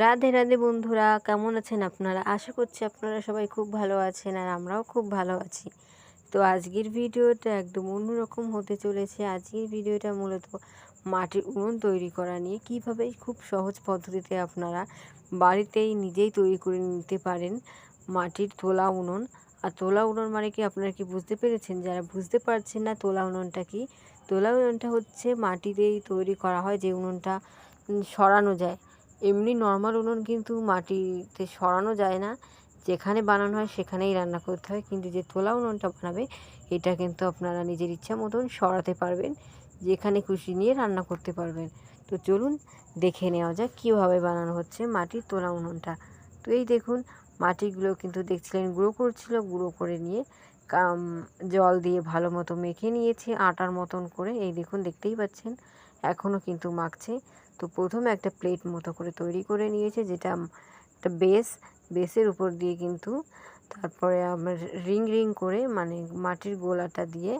রাধে রাধে বন্ধুরা, কেমন আছেন আপনারা? আশা করছি আপনারা সবাই খুব ভালো আছেন আর আমরাও খুব ভালো আছি। তো আজকের ভিডিওটা একদম অন্যরকম হতে চলেছে। আজকের ভিডিওটা মূলত মাটির উনুন তৈরি করা নিয়ে কীভাবে খুব সহজ পদ্ধতিতে আপনারা বাড়িতেই নিজেই তৈরি করে নিতে পারেন মাটির তোলা উনুন। আর তোলা উনুন মানে কি? আপনারা কি বুঝতে পেরেছেন? যারা বুঝতে পারছেন না তোলা উনুনটা কি? তোলা উনুনটা হচ্ছে মাটিতেই তৈরি করা হয় যে উনুনটা সরানো যায়। এমনি নর্মাল উনুন কিন্তু মাটিতে সরানো যায় না। যেখানে বানানো হয় সেখানেই রান্না করতে হয়। কিন্তু যে তোলা উনুনটা বানাবে, এটা কিন্তু আপনারা নিজের ইচ্ছা মতন সরাতে পারবেন। যেখানে খুশি নিয়ে রান্না করতে পারবেন। তো চলুন দেখে নেওয়া যাক কীভাবে বানানো হচ্ছে মাটির তোলা উনুনটা। তো এই দেখুন, মাটিগুলো কিন্তু দেখছিলেন গুঁড়ো করছিল, গুঁড়ো করে নিয়ে জল দিয়ে ভালো মতো মেখে নিয়েছে, আটার মতন করে। এই দেখুন, দেখতেই পাচ্ছেন। এখনও কিন্তু মাখছে। তো প্রথমে একটা প্লেট মতো করে তৈরি করে নিয়েছে, যেটা একটা বেস বেসের উপর দিয়ে কিন্তু তারপরে আমার রিং রিং করে মানে মাটির গোলাটা দিয়ে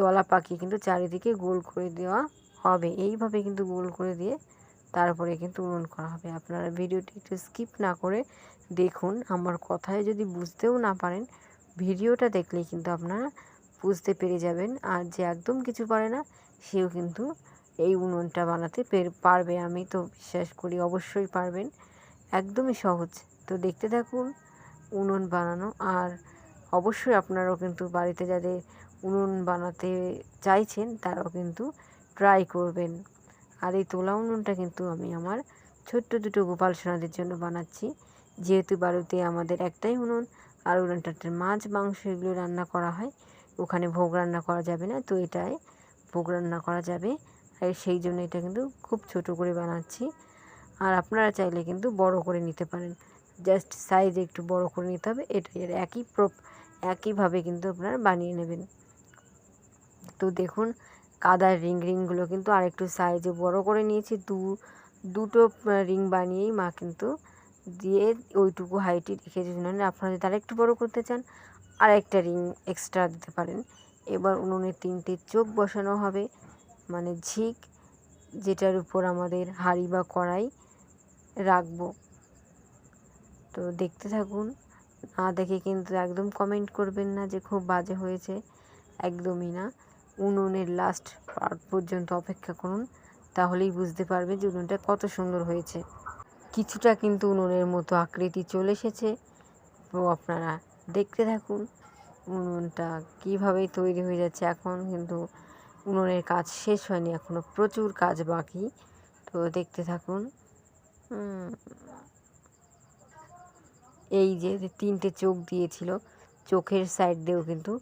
দলা পাকিয়ে কিন্তু চারিদিকে গোল করে দেওয়া হবে। এইভাবে কিন্তু গোল করে দিয়ে তারপরে কিন্তু উনুন করা হবে। আপনারা ভিডিওটি একটু স্কিপ না করে দেখুন। আমার কথায় যদি বুঝতেও না পারেন, ভিডিওটা দেখলেই কিন্তু আপনারা বুঝতে পেরে যাবেন। আর যে একদম কিছু পারে না, সেও কিন্তু এই উনুনটা বানাতে পারবে। আমি তো বিশ্বাস করি অবশ্যই পারবেন। একদমই সহজ। তো দেখতে থাকুন উনুন বানানো। আর অবশ্যই আপনারাও কিন্তু বাড়িতে যাদের উনুন বানাতে চাইছেন, তারাও কিন্তু ট্রাই করবেন। আর এই তোলা উনুনটা কিন্তু আমি আমার ছোট্ট দুটো গোপাল সোনাদের জন্য বানাচ্ছি। যেহেতু বাড়িতে আমাদের একটাই উনুন, আর উনুনটাতে মাছ, মাংস এগুলো রান্না করা হয় ওখানে ভোগ রান্না করা যাবে না, তো এটায় ভোগ রান্না করা যাবে। আর সেই জন্য এটা কিন্তু খুব ছোট করে বানাচ্ছি। আর আপনারা চাইলে কিন্তু বড় করে নিতে পারেন। জাস্ট সাইজ একটু বড় করে নিতে হবে, এটাই আর একই প্রপ একইভাবে কিন্তু আপনারা বানিয়ে নেবেন। তো দেখুন, কাদার রিং রিংগুলো কিন্তু আরেকটু সাইজে বড় করে নিয়েছি। দু দুটো রিং বানিয়েই মা কিন্তু দিয়ে ওইটুকু হাইটই রেখেছে। আপনারা যদি আরেকটু বড় করতে চান আর একটা রিং এক্সট্রা দিতে পারেন। এবার উনুনে তিনটে চোখ বসানো হবে। মানে ঝিক, যেটার উপর আমাদের হাঁড়ি বা কড়াই রাখব। তো দেখতে থাকুন। না দেখে কিন্তু একদম কমেন্ট করবেন না যে খুব বাজে হয়েছে। একদমই না। উনুনের লাস্ট পার্ট পর্যন্ত অপেক্ষা করুন, তাহলেই বুঝতে পারবে যে উনুনটা কত সুন্দর হয়েছে। কিছুটা কিন্তু উনুনের মতো আকৃতি চলে এসেছে। তো আপনারা দেখতে থাকুন উনুনটা কীভাবে তৈরি হয়ে যাচ্ছে। এখন কিন্তু উনুনের কাজ শেষ হয়নি এখনও প্রচুর কাজ বাকি। তো দেখতে থাকুন এই যে তিনটে চোখ দিয়েছিল, চোখের সাইড দিয়েও কিন্তু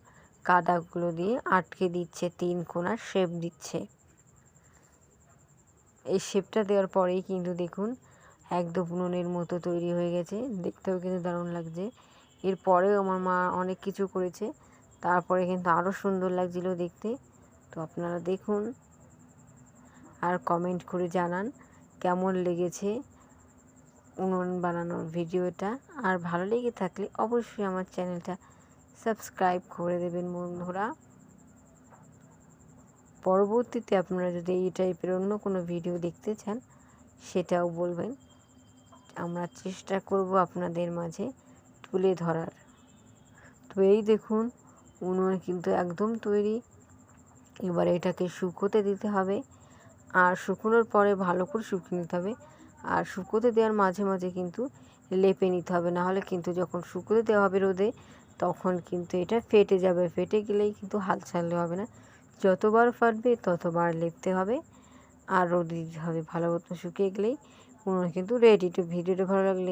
কাদাগুলো দিয়ে আটকে দিচ্ছে, তিন কোনার শেপ দিচ্ছে। এই শেপটা দেওয়ার পরেই কিন্তু দেখুন, একদম উনুনের মতো তৈরি হয়ে গেছে। দেখতেও কিন্তু দারুণ লাগছে। এরপরেও আমার মা অনেক কিছু করেছে। তারপরে কিন্তু আরও সুন্দর লাগছিল দেখতে। তো আপনারা দেখুন আর কমেন্ট করে জানান কেমন লেগেছে উনুন বানানোর ভিডিওটা। আর ভালো লেগে থাকলে অবশ্যই আমার চ্যানেলটা সাবস্ক্রাইব করে দেবেন বন্ধুরা। পরবর্তীতে আপনারা যদি এই টাইপের অন্য কোনো ভিডিও দেখতে চান, সেটাও বলবেন। আমরা চেষ্টা করব আপনাদের মাঝে তুলে ধরার। তো এই দেখুন, উনুন কিন্তু একদম তৈরি। এবার এটাকে শুকোতে দিতে হবে। আর শুকোনোর পরে ভালো করে শুকিয়ে নিতে হবে। আর শুকোতে দেওয়ার মাঝে মাঝে কিন্তু লেপে নিতে হবে। নাহলে কিন্তু যখন শুকোতে দেওয়া হবে রোদে, তখন কিন্তু এটা ফেটে যাবে। ফেটে গেলেই কিন্তু হাল ছাড়লে হবে না। যতবার ফাটবে ততবার লেপতে হবে। আর রোদে দিতে হবে ভালো মতো শুকিয়ে গেলেই। উনুন কিন্তু রেডি তো ভিডিওটা ভালো লাগলে